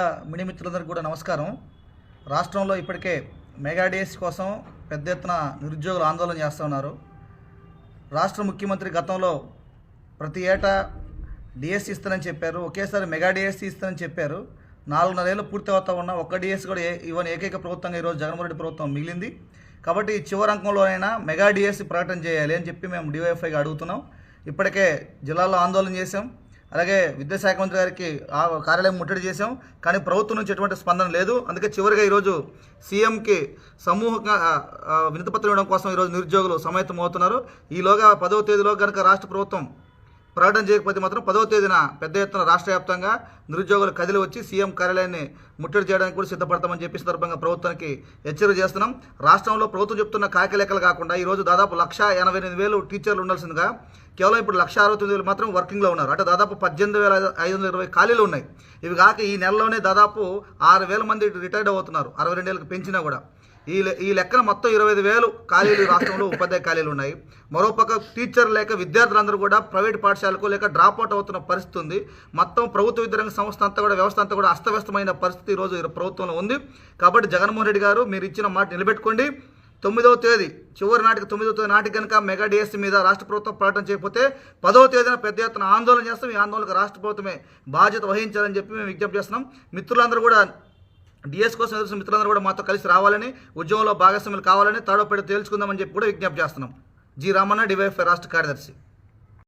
Media మిత్రులందరికీ కూడా నమస్కారం. రాష్ట్రంలో ఇప్పటికే మెగా కోసం పెద్ద ఎత్తున నిరుద్యోగులు ఆందోళన చేస్తున్నారు రాష్ట్ర ముఖ్యమంత్రి గతంలో ప్రతి ఏటా డిఎస్సి ఇస్తానని చెప్పారు. ఒకేసారి మెగా డిఎస్సి ఇస్తానని చెప్పారు. నాలుగున్నరేళ్ళు పూర్తి అవుతా ఉన్న ఒక్క డిఎస్సి కూడా ఇవన్నీ ఏకైక ప్రభుత్వంగా ఈరోజు జగన్మోహన్ రెడ్డి ప్రభుత్వం మిగిలింది. కాబట్టి చివరి అంకంలోనైనా మెగా ప్రకటన చేయాలి అని చెప్పి మేము డివైఎఫ్ఐగా అడుగుతున్నాం. ఇప్పటికే జిల్లాలో ఆందోళన చేశాం. అలాగే విద్యాశాఖ మంత్రి గారికి ఆ కార్యాలయం ముట్టడి చేశాం. కానీ ప్రభుత్వం నుంచి ఎటువంటి స్పందన లేదు. అందుకే చివరిగా ఈరోజు సీఎంకి సమూహంగా వినతిపత్రం ఇవ్వడం కోసం ఈరోజు నిరుద్యోగులు సమాయత్తం అవుతున్నారు. ఈలోగా పదవ తేదీలో కనుక రాష్ట్ర ప్రభుత్వం ప్రకటన చేయకపోతే మాత్రం పదవ తేదీన పెద్ద ఎత్తున రాష్ట్ర వ్యాప్తంగా నిరుద్యోగులు కదిలి వచ్చి సీఎం కార్యాలయాన్ని ముట్టడి చేయడానికి కూడా సిద్ధపడతామని చెప్పి సందర్భంగా ప్రభుత్వానికి హెచ్చరిక చేస్తున్నాం. రాష్ట్రంలో ప్రభుత్వం చెప్తున్న కాకి లెక్కలు కాకుండా ఈరోజు దాదాపు లక్ష ఎనభై ఎనిమిది వేలు టీచర్లు ఉండాల్సిందిగా కేవలం ఇప్పుడు లక్ష అరవై తొమ్మిది వేలు మాత్రం వర్కింగ్లో ఉన్నారు. అంటే దాదాపు పద్దెనిమిది వేల ఐదు వందల ఇరవై ఖాళీలు ఉన్నాయి. ఇవి కాక ఈ నెలలోనే దాదాపు ఆరు వేల మంది రిటైర్డ్ అవుతున్నారు. అరవై రెండేళ్ళకి పెంచినా కూడా. ఈ లె- ఈ లెక్కన మొత్తం ఇరవై ఐదు వేలు ఖాళీలు రాష్ట్రంలో ఉపాధ్యాయ ఖాళీలు ఉన్నాయి. మరోపక్క టీచర్ లేక విద్యార్థులందరూ కూడా ప్రైవేట్ పాఠశాలకు లేక డ్రాప్ అవుట్ అవుతున్న పరిస్థితి ఉంది. మొత్తం ప్రభుత్వ విద్యారంగ సంస్థ అంతా కూడా వ్యవస్థ అంతా కూడా అస్తవ్యస్తమైన పరిస్థితి ఈరోజు ప్రభుత్వంలో ఉంది. కాబట్టి జగన్మోహన్ రెడ్డి గారు మీరు ఇచ్చిన మాట నిలబెట్టుకోండి. తొమ్మిదవ తేదీ చివరి నాటికి తొమ్మిదవ తేదీ నాటికి కనుక మెగా డిఎస్సీ మీద రాష్ట్ర ప్రభుత్వం ప్రకటన చేయకపోతే పదవ తేదీన పెద్ద ఎత్తున ఆందోళన చేస్తాం. ఈ ఆందోళనకు రాష్ట్ర ప్రభుత్వమే బాధ్యత వహించాలని చెప్పి మేము విజ్ఞప్తి చేస్తున్నాం. మిత్రులందరూ కూడా డిఎస్ కోసం ఎదురు మిత్రులందరూ కూడా మాతో కలిసి రావాలని ఉద్యమంలో భాగస్వాములు కావాలని తాడోపేట తేల్చుకుందామని చెప్పి కూడా విజ్ఞప్తి చేస్తున్నాం. జి రామన్న డివైఎఫ్ఐ రాష్ట్ర కార్యదర్శి.